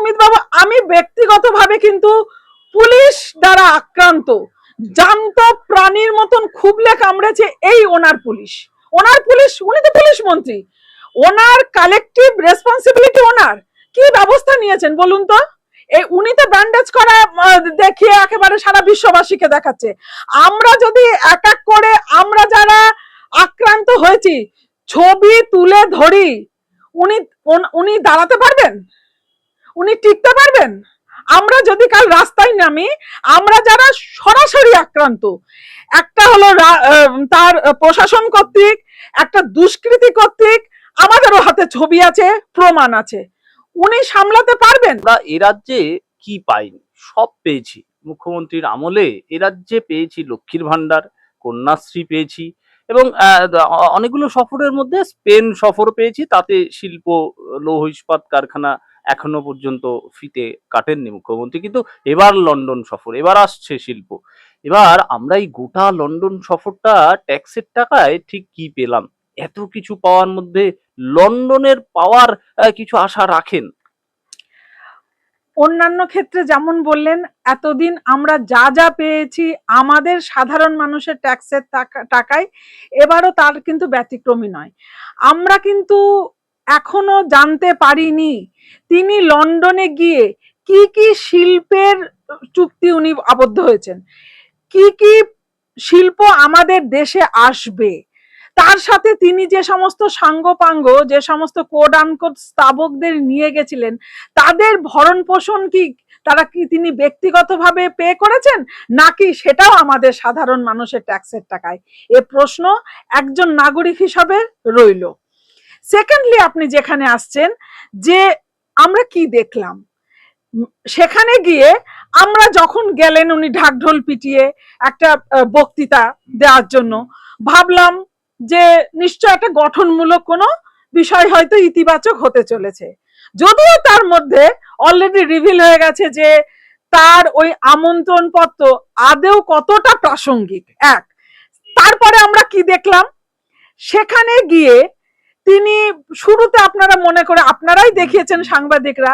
সুমিত বাবু, আমি ব্যক্তিগতভাবে কিন্তু পুলিশ দ্বারা আক্রান্ত। জান্ত প্রাণীর মতন খুবলে কামড়েছে এই ওনার পুলিশ। ওনার পুলিশ, উনি তো পুলিশ মন্ত্রী। ওনার কালেকটিভ রেসপন্সিবিলিটি ওনার। কি ব্যবস্থা নিয়েছেন বলুন তো? এই উনি তো ব্যান্ডেজ করা দেখিয়ে একেবারে সারা বিশ্ববাসীকে দেখাচ্ছে। আমরা যদি এক এক করে আমরা যারা আক্রান্ত হয়েছি, ছবি তুলে ধরি উনি উনি দাঁড়াতে পারবেন? উনি টিকতে পারবেন? আমরা যদি কাল রাস্তায় নামি, আমরা যারা সরাসরি আক্রান্ত, একটা হলো তার প্রশাসন কর্তৃক, একটা দুষ্কৃতি কর্তৃক, আমাদেরও হাতে ছবি আছে, প্রমাণ আছে। উনি সামলাতে পারবেন? এ রাজ্যে কি পাইনি? সব পেয়েছি। মুখ্যমন্ত্রীর আমলে এ রাজ্যে পেয়েছি, লক্ষ্মীর ভান্ডার কন্যাশ্রী পেয়েছি, এবং অনেকগুলো সফরের মধ্যে স্পেন সফর পেয়েছি, তাতে শিল্প, লৌহ ইস্পাত কারখানা এখনও পর্যন্ত ফিতে কাটেননি মুখ্যমন্ত্রী। কিন্তু এবার লন্ডন সফর, এবার আসছে শিল্প। এবার আমরা এই গোটা লন্ডন সফরটা ট্যাক্সের টাকায় ঠিক কি পেলাম? এত কিছু পাওয়ার মধ্যে লন্ডনের পাওয়ার কিছু আশা রাখেন? অন্যান্য ক্ষেত্রে যেমন বললেন, এতদিন আমরা যা যা পেয়েছি আমাদের সাধারণ মানুষের ট্যাক্সের টাকা- টাকায়, এবারও তার কিন্তু ব্যতিক্রমী নয়। আমরা কিন্তু এখনও জানতে পারিনি। তিনি লন্ডনে গিয়ে কি কি শিল্পের চুক্তি উনি আবদ্ধ হয়েছেন? কি কি শিল্প আমাদের দেশে আসবে? তার সাথে তিনি যে সমস্ত সাঙ্গপাঙ্গ, যে সমস্ত কোড আনকোড স্থাবকদের নিয়ে গেছিলেন, তাদের ভরণ পোষণ কি তারা কি তিনি ব্যক্তিগতভাবে পে করেছেন? নাকি সেটাও আমাদের সাধারণ মানুষের ট্যাক্সের টাকায়? এ প্রশ্ন একজন নাগরিক হিসাবে রইল। সেকেন্ডলি আপনি যেখানে আসছেন, যে আমরা কি দেখলাম? সেখানে গিয়ে আমরা যখন গেলেন উনি ঢাকঢোল পিটিয়ে একটা বক্তৃতা দেওয়ার জন্য, ভাবলাম যে নিশ্চয় একটা গঠনমূলক কোনো বিষয় হয়তো ইতিবাচক হতে চলেছে। যদিও তার মধ্যে অলরেডি রিভিল হয়ে গেছে যে তার ওই আমন্ত্রণ পত্র আদেও কতটা প্রাসঙ্গিক। এক, তারপরে আমরা কি দেখলাম? সেখানে গিয়ে তিনি শুরুতে আপনারা মনে করে, আপনারাই দেখিয়েছেন সাংবাদিকরা,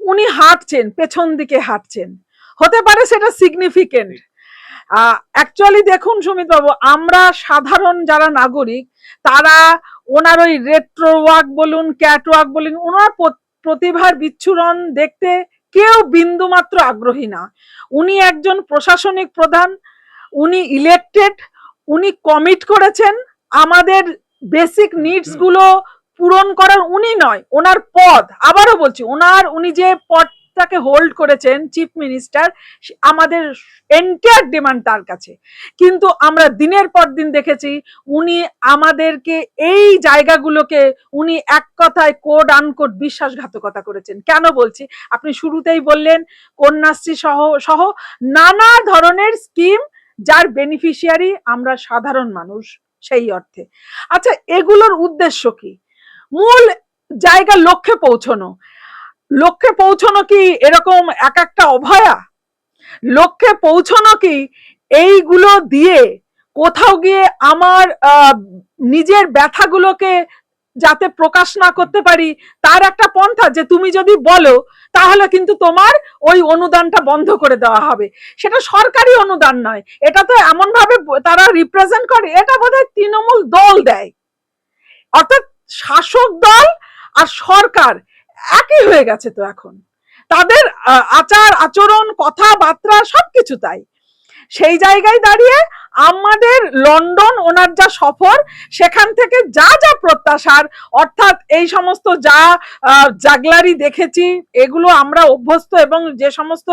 উনি হাঁটছেন, পেছন দিকে হাঁটছেন। হতে পারে সেটা সিগনিফিকেন্ট অ্যাকচুয়ালি দেখুন সুমিত বাবু আমরা সাধারণ যারা নাগরিক, তারা ওনার ওই রেট্রো ওয়াক বলুন ক্যাট ওয়াক বলুন, ওনার প্রতিভার বিচ্ছুরণ দেখতে কেউ বিন্দু মাত্র আগ্রহী না। উনি একজন প্রশাসনিক প্রধান, উনি ইলেকটেড উনি কমিট করেছেন, আমাদের বেসিক নিডসগুলো পূরণ করার উনি নয় ওনার পদ। আবারও বলছি ওনার উনি যে পদটাকে হোল্ড করেছেন চিফ মিনিস্টার আমাদের এন্টায়ার ডিমান্ড তার কাছে। কিন্তু আমরা দিনের পর দিন দেখেছি উনি আমাদেরকে এই জায়গাগুলোকে উনি এক কথায় কোড আনকোড বিশ্বাসঘাতকতা করেছেন। কেন বলছি? আপনি শুরুতেই বললেন কন্যাশ্রী সহ সহ নানা ধরনের স্কিম যার বেনিফিশিয়ারি আমরা সাধারণ মানুষ। সেই অর্থে। আচ্ছা এগুলোর উদ্দেশ্য কি? মূল জায়গা লক্ষ্যে পৌঁছনো। লক্ষ্যে পৌঁছনো কি এরকম এক একটা অভয়া? লক্ষ্যে পৌঁছনো কি এইগুলো দিয়ে কোথাও গিয়ে আমার নিজের ব্যথাগুলোকে যাতে প্রকাশ না করতে পারি, তার একটা পন্থা যে তুমি যদি বলো, তাহলে কিন্তু তোমার ওই অনুদানটা বন্ধ করে দেওয়া হবে। সেটা সরকারি অনুদান নয়, এটা তো এমন ভাবে তারা রিপ্রেজেন্ট করে, এটা বোধহয় তৃণমূল দল দেয়। অর্থাৎ শাসক দল আর সরকার একই হয়ে গেছে তো এখন। তাদের আচার, আচরণ, কথাবার্তা সবকিছু তাই। সেই জায়গায় দাঁড়িয়ে আমাদের লন্ডন ওনার যা সফর, সেখান থেকে যা যা প্রত্যাশার, অর্থাৎ এই সমস্ত যা জাগলারি দেখেছি, এগুলো আমরা অভ্যস্ত এবং যে সমস্ত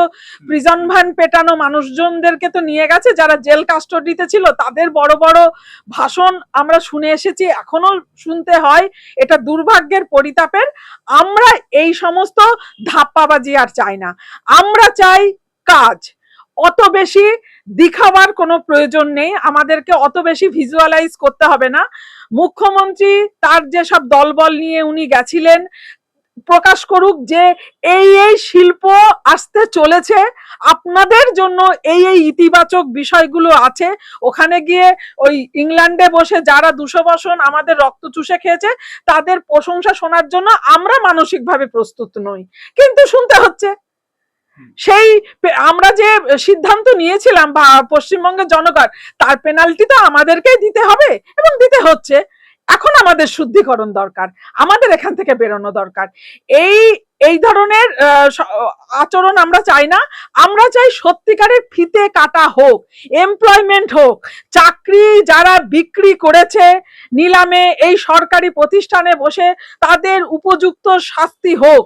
প্রিজন ভ্যান পেটানো মানুষজনদেরকে তো নিয়ে গেছে, যারা জেল কাস্টডিতে ছিল, তাদের বড় বড় ভাষণ আমরা শুনে এসেছি এখনও শুনতে হয়, এটা দুর্ভাগ্যের পরিতাপের। আমরা এই সমস্ত ধাপ্পাবাজি আর চাই না। আমরা চাই কাজ। অত বেশি দিখাবার কোনো প্রয়োজন নেই। আমাদেরকে অত বেশি ভিজুয়ালাইজ করতে হবে না। মুখ্যমন্ত্রী তার যেসব দলবল নিয়ে উনি গেছিলেন, প্রকাশ করুক যে এই এই শিল্প আসতে চলেছে, আপনাদের জন্য এই এই ইতিবাচক বিষয়গুলো আছে। ওখানে গিয়ে ওই ইংল্যান্ডে বসে যারা দুশো বসন আমাদের রক্ত চুষে খেয়েছে, তাদের প্রশংসা শোনার জন্য আমরা মানসিকভাবে প্রস্তুত নই। কিন্তু শুনতে হচ্ছে। সেই আমরা যে সিদ্ধান্ত নিয়েছিলাম বা পশ্চিমবঙ্গের জনগণ, তার পেনাল্টি তো আমাদেরকেই দিতে হবে এবং দিতে হচ্ছে। এখন আমাদের শুদ্ধিকরণ দরকার, আমাদের এখান থেকে বেরোনো দরকার। এই এই ধরনের আচরণ আমরা চাই না, আমরা চাই সত্যিকারের ফিতে কাটা হোক এমপ্লয়মেন্ট হোক, চাকরি যারা বিক্রি করেছে নিলামে এই সরকারি প্রতিষ্ঠানে বসে তাদের উপযুক্ত শাস্তি হোক,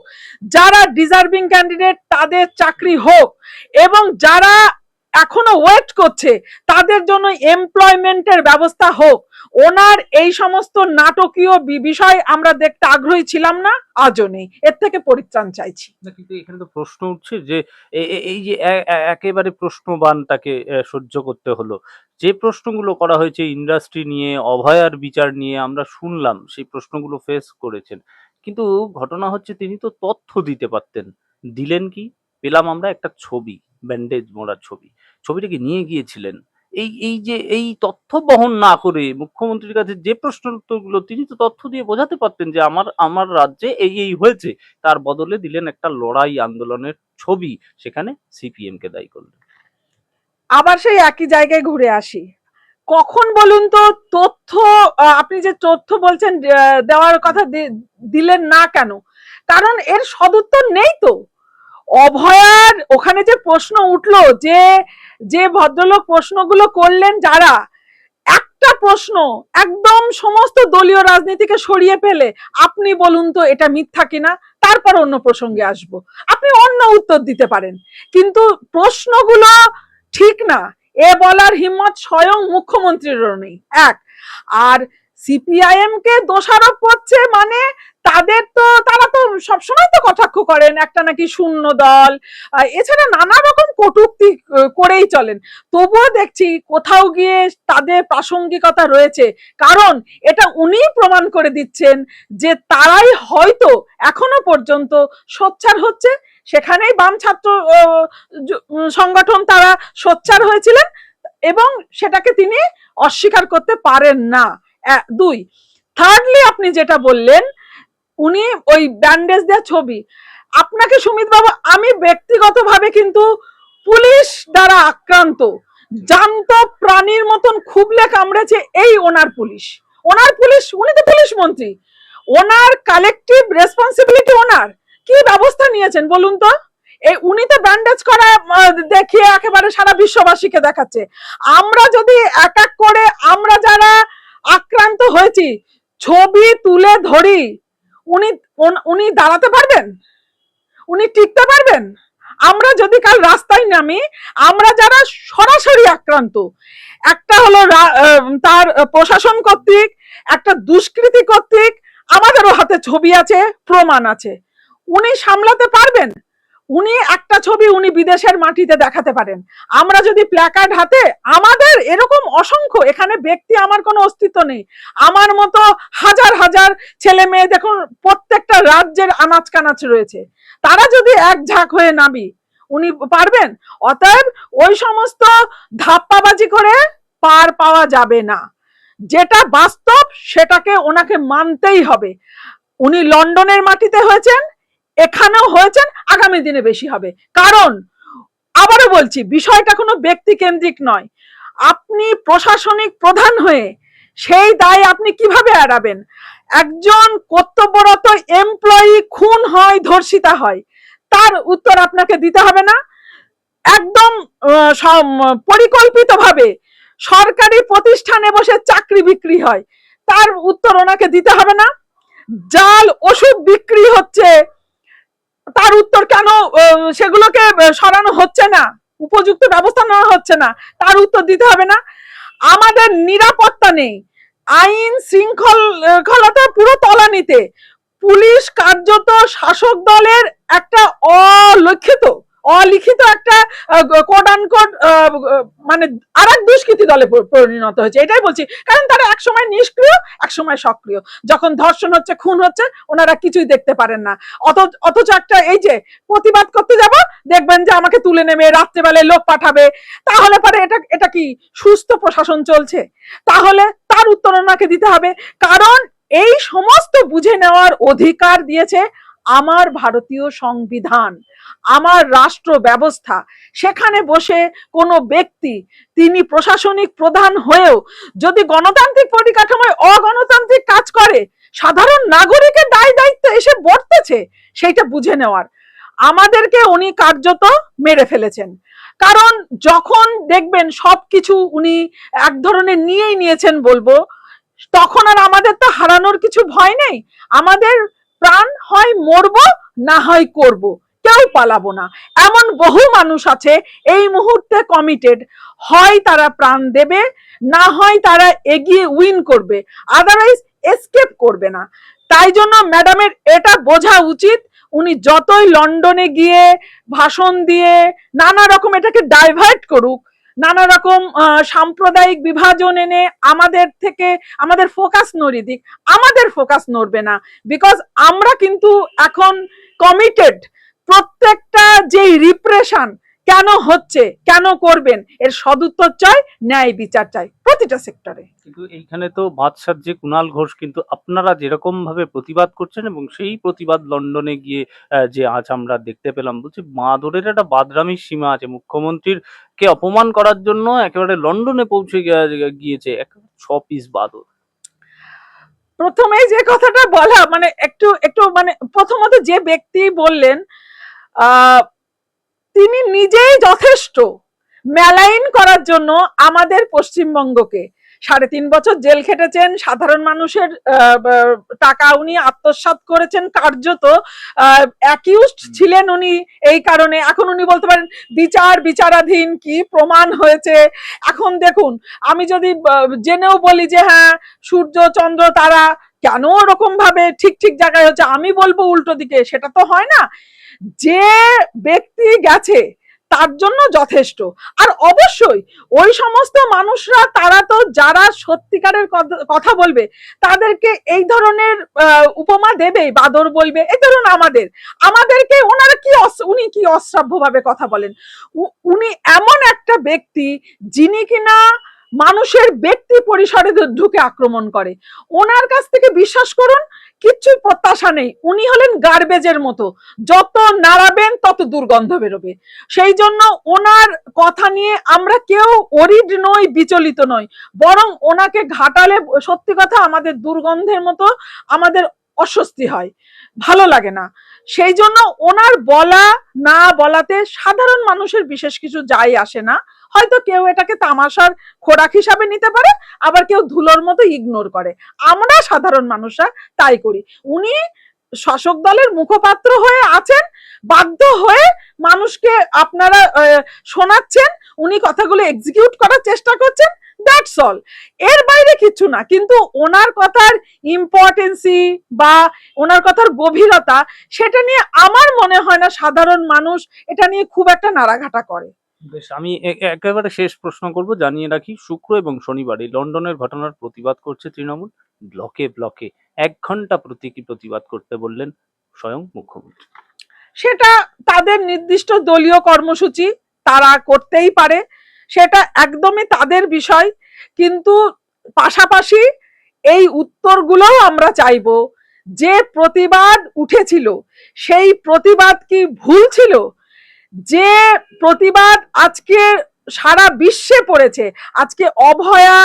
যারা ডিজার্ভিং ক্যান্ডিডেট তাদের চাকরি হোক, এবং যারা এখনও ওয়েট করছে। তাদের জন্য এমপ্লয়মেন্টের ব্যবস্থা হোক। ওনার এই সমস্ত নাটকীয় বিষয় আমরা দেখতে আগ্রহী ছিলাম না, আজও নেই। এর থেকে পরিত্রাণ চাইছি। কিন্তু এখানে তো প্রশ্ন উঠছে যে এই যে একেবারে প্রশ্নবানটাকে সহ্য করতে হলো। যে প্রশ্নগুলো করা হয়েছে ইন্ডাস্ট্রি নিয়ে অভয়ার বিচার নিয়ে, আমরা শুনলাম, সেই প্রশ্নগুলো ফেস করেছেন। কিন্তু ঘটনা হচ্ছে তিনি তো তথ্য দিতে পারতেন। দিলেন কি? পেলাম আমরা একটা ছবি ব্যান্ডেজ মোড়া ছবি। ছবিটাকে নিয়ে গিয়েছিলেন। এই এই যে, এই তথ্য বহন না করে মুখ্যমন্ত্রীর কাছে যে প্রশ্ন উত্তরগুলো তিনি তো তথ্য দিয়ে বোঝাতে পারতেন যে আমার আমার রাজ্যে এই এই হয়েছে। তার বদলে দিলেন একটা লড়াই আন্দোলনের ছবি, সেখানে সিপিএম কে দায়ী করলেন। আবার সেই একই জায়গায় ঘুরে আসি। কখন বলুন তো, তথ্য আপনি যে তথ্য বলছেন দেওয়ার কথা দিলেন না কেন? কারণ এর সদুত্তর নেই তো। অভয়ার ওখানে যে প্রশ্ন উঠল যে যে ভদ্রলোক প্রশ্নগুলো করলেন যারা, একটা প্রশ্ন একদম সমস্ত দলীয় রাজনীতিকে সরিয়ে ফেলে, আপনি বলুন তো এটা মিথ্যা কিনা? তারপর অন্য প্রসঙ্গে আসব। আপনি অন্য উত্তর দিতে পারেন। কিন্তু প্রশ্নগুলো ঠিক না। এ বলার হিম্মত স্বয়ং মুখ্যমন্ত্রীরও নেই। এক, আর সিপিআইএম কে দোষারোপ করছে মানে তাদের তো, তারা তো সবসময় তো কটাক্ষ করেন, একটা নাকি শূন্য দল এছাড়া নানা রকম কটূক্তি করেই চলেন। তবুও দেখছি কোথাও গিয়ে তাদের প্রাসঙ্গিকতা রয়েছে। কারণ এটা উনিই প্রমাণ করে দিচ্ছেন যে তারাই হয়তো এখনও পর্যন্ত সোচ্চার হচ্ছে। সেখানেই বাম ছাত্র সংগঠন তারা সোচ্চার হয়েছিলেন এবং সেটাকে তিনি অস্বীকার করতে পারেন না। দুই থার্ডলি আপনি যেটা বললেন উনি ওই ব্যান্ডেজ দেওয়া ছবি। আপনাকে সুমিত বাবু আমি ব্যক্তিগতভাবে কিন্তু পুলিশ দ্বারা আক্রান্ত। জান্ত প্রাণীর মতন খুবলে কামড়েছে এই ওনার পুলিশ। ওনার পুলিশ, উনি তো পুলিশ মন্ত্রী। ওনার কালেকটিভ রেসপন্সিবিলিটি ওনার। কি ব্যবস্থা নিয়েছেন বলুন তো? এই উনি তো ব্যান্ডেজ করা দেখিয়ে একেবারে সারা বিশ্ববাসীকে দেখাচ্ছে। আমরা যদি এক এক করে আমরা যারা আক্রান্ত হয়েছি, ছবি তুলে ধরি উনি উনি দাঁড়াতে পারবেন? উনি টিকতে পারবেন? আমরা যদি কাল রাস্তায় নামি, আমরা যারা সরাসরি আক্রান্ত, একটা হলো তার প্রশাসন কর্তৃক, একটা দুষ্কৃতি কর্তৃক, আমাদেরও হাতে ছবি আছে, প্রমাণ আছে। উনি সামলাতে পারবেন? উনি একটা ছবি উনি বিদেশের মাটিতে দেখাতে পারেন। আমরা যদি প্ল্যাকার্ড হাতে, আমাদের এরকম অসংখ্য, এখানে ব্যক্তি আমার কোনো অস্তিত্ব নেই। আমার মতো হাজার হাজার ছেলে মেয়ে দেখুন, প্রত্যেকটা রাজ্যের আনাচ কানাচ রয়েছে। তারা যদি এক ঝাঁক হয়ে নামি, উনি পারবেন? অতএব ওই সমস্ত ধাপ্পাবাজি করে পার পাওয়া যাবে না। যেটা বাস্তব, সেটাকে ওনাকে মানতেই হবে। উনি লন্ডনের মাটিতে হয়েছেন এখানেও হয়েছেন, আগামী দিনে বেশি হবে। কারণ, আবারও বলছি, বিষয়টা কোনো ব্যক্তি কেন্দ্রিক নয়। আপনি প্রশাসনিক প্রধান হয়ে সেই দায় আপনি কীভাবে এড়াবেন? একজন কর্তব্যরত এমপ্লয়ি খুন হয়, ধর্ষিতা হয়, তার উত্তর আপনাকে দিতে হবে না। একদম পরিকল্পিতভাবে সরকারি প্রতিষ্ঠানে বসে চাকরি বিক্রি হয়, তার উত্তর ওনাকে দিতে হবে না। জাল, ওষুধ বিক্রি হচ্ছে তার উত্তর কেন সেগুলোকে সরানো হচ্ছে না? উপযুক্ত ব্যবস্থা নেওয়া হচ্ছে না। তার উত্তর দিতে হবে না। আমাদের নিরাপত্তা নেই। আইন শৃঙ্খলতা পুরো তলানিতে। পুলিশ কার্যত শাসক দলের একটা অলক্ষিত অলিখিত একটা কোড আনকোড মানে আর এক দুষ্কৃতি দলে পরিণত হয়েছে, এটাই বলছি। কারণ তারা এক সময় নিষ্ক্রিয় এক সময় সক্রিয়। যখন ধর্ষণ হচ্ছে, খুন হচ্ছে, ওনারা কিছুই দেখতে পারেন না। অথচ একটা এই যে প্রতিবাদ করতে যাব, দেখবেন যে আমাকে তুলে নেবে রাত্রেবেলায় লোক পাঠাবে। তাহলে পরে এটা এটা কি সুস্থ প্রশাসন চলছে? তাহলে তার উত্তর ওনাকে দিতে হবে। কারণ এই সমস্ত বুঝে নেওয়ার অধিকার দিয়েছে আমার ভারতীয় সংবিধান, আমার রাষ্ট্র ব্যবস্থা। সেখানে বসে কোনো ব্যক্তি, তিনি প্রশাসনিক প্রধান হয়েও যদি গণতান্ত্রিক পরিকাঠামোয় অগণতান্ত্রিক কাজ করে, সাধারণ নাগরিকের দায় দায়িত্ব এসে বর্তেছে, সেইটা বুঝে নেওয়ার। আমাদেরকে উনি কার্যত মেরে ফেলেছেন। কারণ যখন দেখবেন সবকিছু উনি এক ধরনের নিয়েই নিয়েছেন বলব, তখন আর আমাদের তো হারানোর কিছু ভয় নেই। আমাদের প্রাণ হয় মরবো, না হয় করব। কেউ পালাবো না। এমন বহু মানুষ আছে, এই মুহূর্তে কমিটেড হয় তারা প্রাণ দেবে, না হয় তারা এগিয়ে উইন করবে। আদারওয়াইজ এসকেপ করবে না। তাই জন্য ম্যাডামের এটা বোঝা উচিত। উনি যতই লন্ডনে গিয়ে ভাষণ দিয়ে নানা রকম এটাকে ডাইভার্ট করুক নানা রকম সাম্প্রদায়িক বিভাজন এনে আমাদের থেকে, আমাদের ফোকাস নড়ি দিক। আমাদের ফোকাস নড়বে না। বিকজ আমরা কিন্তু এখন কমিটেড প্রত্যেকটা যেই রিপ্রেশন কেন হচ্ছে? কেন করবেন? এর সদুত্তর চাই ন্যায় বিচার চাই প্রতিটা সেক্টরে কিন্তু এইখানে তো বাদশার যে কুণাল ঘোষ কিন্তু আপনারা যেরকম ভাবে প্রতিবাদ করছেন এবং সেই প্রতিবাদ লন্ডনে গিয়ে যে আজ আমরা দেখতে পেলাম বলছি মাদরের একটা বাদরামির সীমা আছে। মুখ্যমন্ত্রীর কে অপমান করার জন্য একেবারে লন্ডনে পৌঁছে গিয়েছে এক ছ পিস বাদর প্রথমে যে কথাটা বলা মানে একটু একটু মানে প্রথমত যে ব্যক্তি বললেন আহ, তিনি নিজেই যথেষ্ট। মেলাইন করার জন্য আমাদের পশ্চিমবঙ্গকে। সাড়ে তিন বছর জেল খেটেছেন সাধারণ মানুষের টাকা উনি আত্মসাৎ করেছেন কার্যত। অ্যাকিউজড। ছিলেন উনি এই কারণে। এখন উনি বলতে পারেন বিচার বিচারাধীন কি প্রমাণ হয়েছে? এখন দেখুন আমি যদি জেনেও বলি যে হ্যাঁ সূর্য চন্দ্র তারা কেন ওরকম ভাবে ঠিক ঠিক জায়গায় হচ্ছে আমি বলব উল্টো দিকে সেটা তো হয় না। যে ব্যক্তি গেছে, তার জন্য যথেষ্ট। আর অবশ্যই, ওই সমস্ত মানুষরা, তারা তো যারা সত্যিকারের কথা- বলবে, তাদেরকে এই ধরনের উপমা দেবে, বাদর বলবে এই ধরুন আমাদের। আমাদেরকে ওনারা কি উনি কি অশ্রাব্যভাবে কথা বলেন? উনি এমন একটা ব্যক্তি, যিনি কিনা মানুষের ব্যক্তি পরিসরে ঢুকে আক্রমণ করে। ওনার কাছ থেকে বিশ্বাস করুন, কিচ্ছু প্রত্যাশা নেই। উনি হলেন গার্বেজের মতো। যত নাড়াবেন, তত দুর্গন্ধ বেরোবে। সেই জন্য ওনার কথা নিয়ে আমরা কেউ অরিড নই, বিচলিত নই। বরং ওনাকে ঘাটালে, সত্যি কথা, আমাদের দুর্গন্ধের মতো আমাদের অস্বস্তি হয়। ভালো লাগে না। সেই জন্য ওনার বলা না বলাতে সাধারণ মানুষের বিশেষ কিছু যাই আসে না। হয়তো কেউ এটাকে তামাশার খোরাক হিসাবে নিতে পারে, আবার কেউ ধুলোর মতো ইগনোর করে। আমরা সাধারণ মানুষরা তাই করি। উনি শাসক দলের মুখপাত্র হয়ে আছেন, বাধ্য হয়ে মানুষকে আপনারা শোনাচ্ছেন, উনি কথাগুলো এক্সিকিউট করার চেষ্টা করছেন দ্যাটস অল এর বাইরে কিছু না, কিন্তু ওনার কথার ইম্পর্টেন্সি বা ওনার কথার গভীরতা, সেটা নিয়ে আমার মনে হয় না সাধারণ মানুষ এটা নিয়ে খুব একটা নাড়াঘাটা করে। বেশ, আমি একেবারে শেষ প্রশ্ন করব। জানিয়ে রাখি, শুক্র এবং শনিবার এই লন্ডনের ঘটনার প্রতিবাদ করছে তৃণমূল। ব্লকে ব্লকে এক ঘণ্টা প্রতীকী প্রতিবাদ করতে বললেন স্বয়ং মুখ্যমন্ত্রী। সেটা তাদের নির্দিষ্ট দলীয় কর্মসূচি, তারা করতেই পারে। সেটা একদমই তাদের বিষয়। কিন্তু পাশাপাশি এই উত্তরগুলোও আমরা চাইব। যে প্রতিবাদ উঠেছিল, সেই প্রতিবাদ কি ভুল ছিল? যে প্রতিবাদ আজকে সারা বিশ্বে পড়েছে আজকে অভয়া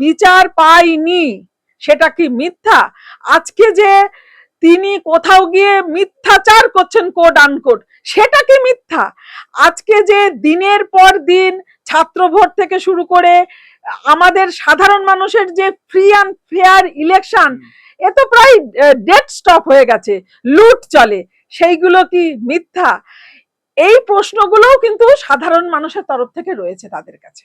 বিচার পায়নি সেটা কি মিথ্যা? আজকে যে তিনি কোথাও গিয়ে মিথ্যাচার করছেন কোড আনকোড সেটা কি মিথ্যা? আজকে যে দিনের পর দিন ছাত্র ভোট থেকে শুরু করে আমাদের সাধারণ মানুষের যে ফ্রি অ্যান্ড ফেয়ার ইলেকশন এ তো প্রায় ডেড স্টপ হয়ে গেছে লুট চলে সেইগুলো কি মিথ্যা? এই প্রশ্নগুলোও কিন্তু সাধারণ মানুষের তরফ থেকে রয়েছে তাদের কাছে।